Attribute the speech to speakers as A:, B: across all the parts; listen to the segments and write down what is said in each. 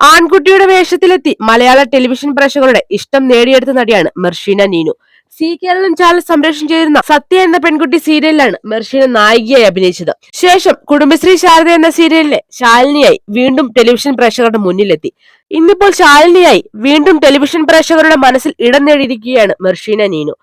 A: ആൺകുട്ടിയുടെ വേഷത്തിലെത്തി മലയാള television പ്രേക്ഷകരുടെ ഇഷ്ടം നേടിയെടുത്ത നടിയാണ് മെർഷീന നീനു. സി കേരളം ചാനൽ സംരക്ഷണം ചെയ്തിരുന്ന സത്യ എന്ന പെൺകുട്ടി സീരിയലിലാണ് മെർഷീന നായികയായി അഭിനയിച്ചത്. ശേഷം കുടുംബശ്രീ ശാരദ എന്ന സീരിയലിലെ ശാലിനിയായി വീണ്ടും ടെലിവിഷൻ പ്രേക്ഷകരുടെ മുന്നിലെത്തി. ഇന്നിപ്പോൾ ശാലിനിയായി വീണ്ടും ടെലിവിഷൻ പ്രേക്ഷകരുടെ മനസ്സിൽ ഇടം നേടിയിരിക്കുകയാണ് മെർഷീന നീനു.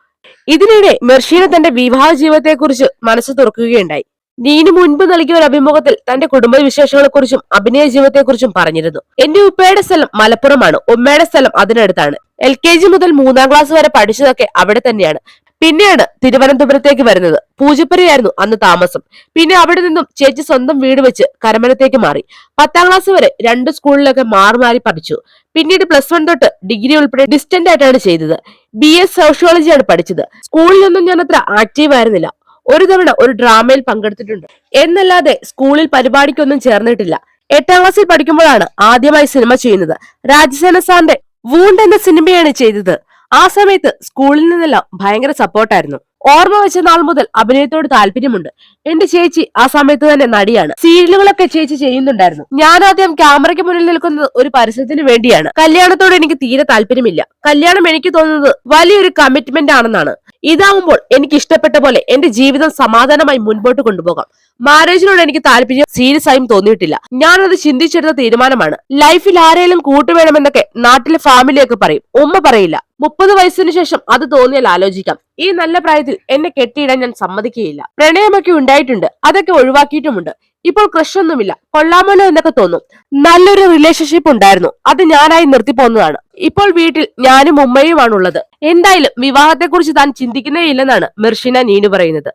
A: ഇതിനിടെ മെർഷീന തന്റെ വിവാഹ ജീവിതത്തെക്കുറിച്ച് മനസ്സ് തുറക്കുകയുണ്ടായി. നീനു മുൻപ് നൽകിയ ഒരു അഭിമുഖത്തിൽ തന്റെ കുടുംബ വിശേഷങ്ങളെക്കുറിച്ചും അഭിനയ ജീവിതത്തെക്കുറിച്ചും പറഞ്ഞിരുന്നു. എന്റെ ഉപ്പയുടെ സ്ഥലം മലപ്പുറമാണ്. ഉമ്മയുടെ സ്ഥലം അതിനടുത്താണ്. എൽ കെ ജി മുതൽ മൂന്നാം ക്ലാസ് വരെ പഠിച്ചതൊക്കെ അവിടെ തന്നെയാണ്. പിന്നെയാണ് തിരുവനന്തപുരത്തേക്ക് വരുന്നത്. പൂജപ്പുരയായിരുന്നു അന്ന് താമസം. പിന്നെ അവിടെ നിന്നും ചേച്ചി സ്വന്തം വീട് വെച്ച് കരമനത്തേക്ക് മാറി. പത്താം ക്ലാസ് വരെ രണ്ട് സ്കൂളിലൊക്കെ മാറി മാറി പഠിച്ചു. പിന്നീട് പ്ലസ് വൺ തൊട്ട് ഡിഗ്രി ഉൾപ്പെടെ ഡിസ്റ്റന്റ് ആയിട്ടാണ് ചെയ്തത്. ബി എസ് സോഷ്യോളജിയാണ് പഠിച്ചത്. സ്കൂളിലൊന്നും ഞാൻ അത്ര ആക്റ്റീവ് ആയിരുന്നില്ല. ഒരു തവണ ഒരു ഡ്രാമയിൽ പങ്കെടുത്തിട്ടുണ്ട്. എന്നല്ലാതെ സ്കൂളിൽ പരിപാടിക്കൊന്നും ചേർന്നിട്ടില്ല. എട്ടാം ക്ലാസ്സിൽ പഠിക്കുമ്പോഴാണ് ആദ്യമായി സിനിമ ചെയ്യുന്നത്. രാജസേന സാറിന്റെ വൂണ്ട് എന്ന സിനിമയാണ് ചെയ്തത്. ആ സമയത്ത് സ്കൂളിൽ നിന്നെല്ലാം ഭയങ്കര സപ്പോർട്ടായിരുന്നു ഓർമ്മ വെച്ച നാൾ മുതൽ അഭിനയത്തോട് താല്പര്യമുണ്ട്. എന്റെ ചേച്ചി ആ സമയത്ത് തന്നെ നടിയാണ്. സീരിയലുകളൊക്കെ ചേച്ചി ചെയ്യുന്നുണ്ടായിരുന്നു. ഞാൻ ആദ്യം ക്യാമറയ്ക്ക് മുന്നിൽ നിൽക്കുന്നത് ഒരു പരസ്യത്തിന് വേണ്ടിയാണ്. കല്യാണത്തോട് എനിക്ക് തീരെ താല്പര്യമില്ല. കല്യാണം എനിക്ക് തോന്നുന്നത് വലിയൊരു കമ്മിറ്റ്മെന്റ് ആണെന്നാണ്. ഇതാവുമ്പോൾ എനിക്ക് ഇഷ്ടപ്പെട്ട പോലെ എന്റെ ജീവിതം സമാധാനമായി മുൻപോട്ട് കൊണ്ടുപോകാം. മാരേജിനോട് എനിക്ക് താല്പര്യം സീരിയസ് ആയും തോന്നിയിട്ടില്ല. ഞാനത് ചിന്തിച്ചെടുത്ത തീരുമാനമാണ്. ലൈഫിൽ ആരെങ്കിലും കൂട്ടുവേണമെന്നൊക്കെ നാട്ടിലെ ഫാമിലിയൊക്കെ പറയും. ഉമ്മ പറയില്ല. മുപ്പത് വയസ്സിന് ശേഷം അത് തോന്നിയാൽ ആലോചിക്കാം. ഈ നല്ല പ്രായത്തിൽ എന്നെ കെട്ടിയിടാൻ ഞാൻ സമ്മതിക്കുകയില്ല. പ്രണയമൊക്കെ ഉണ്ടായിട്ടുണ്ട്. അതൊക്കെ ഒഴിവാക്കിയിട്ടുമുണ്ട്. ഇപ്പോൾ ക്രഷൊന്നുമില്ല. കൊള്ളാമല്ലോ എന്നൊക്കെ തോന്നും. നല്ലൊരു റിലേഷൻഷിപ്പ് ഉണ്ടായിരുന്നു. അത് ഞാനായി നിർത്തിപ്പോന്നതാണ് ഇപ്പോൾ വീട്ടിൽ ഞാനും ഉമ്മയുമാണുള്ളത്. എന്തായാലും വിവാഹത്തെക്കുറിച്ച് താൻ ചിന്തിക്കുന്നേ ഇല്ലെന്നാണ് മെർഷിന നീനു പറയുന്നത്.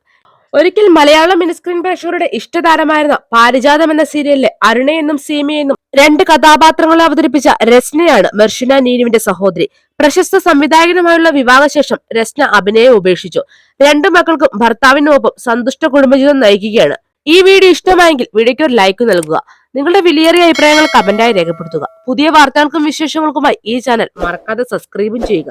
A: ഒരിക്കൽ മലയാളം മിനിസ്ക്രീൻ പ്രേക്ഷകരുടെ ഇഷ്ടതാരമായിരുന്ന പാരിജാതം എന്ന സീരിയലിലെ അരുണയെന്നും സീമയെന്നും രണ്ട് കഥാപാത്രങ്ങളെ അവതരിപ്പിച്ച രസ്നയാണ് മെർഷിന നീനുവിന്റെ സഹോദരി. പ്രശസ്ത സംവിധായകനുമായുള്ള വിവാഹശേഷം രസ്ന അഭിനയം ഉപേക്ഷിച്ചു. രണ്ടു മക്കൾക്കും ഭർത്താവിനൊപ്പം സന്തുഷ്ട കുടുംബജീവിതം നയിക്കുകയാണ്. ഈ വീഡിയോ ഇഷ്ടമായെങ്കിൽ വീഡിയോയ്ക്ക് ഒരു ലൈക്ക് നൽകുക. നിങ്ങളുടെ വിലയേറിയ അഭിപ്രായങ്ങൾ കമന്റായി രേഖപ്പെടുത്തുക. പുതിയ വാർത്തകൾക്കും വിശേഷങ്ങൾക്കുമായി ഈ ചാനൽ മറക്കാതെ സബ്സ്ക്രൈബും ചെയ്യുക.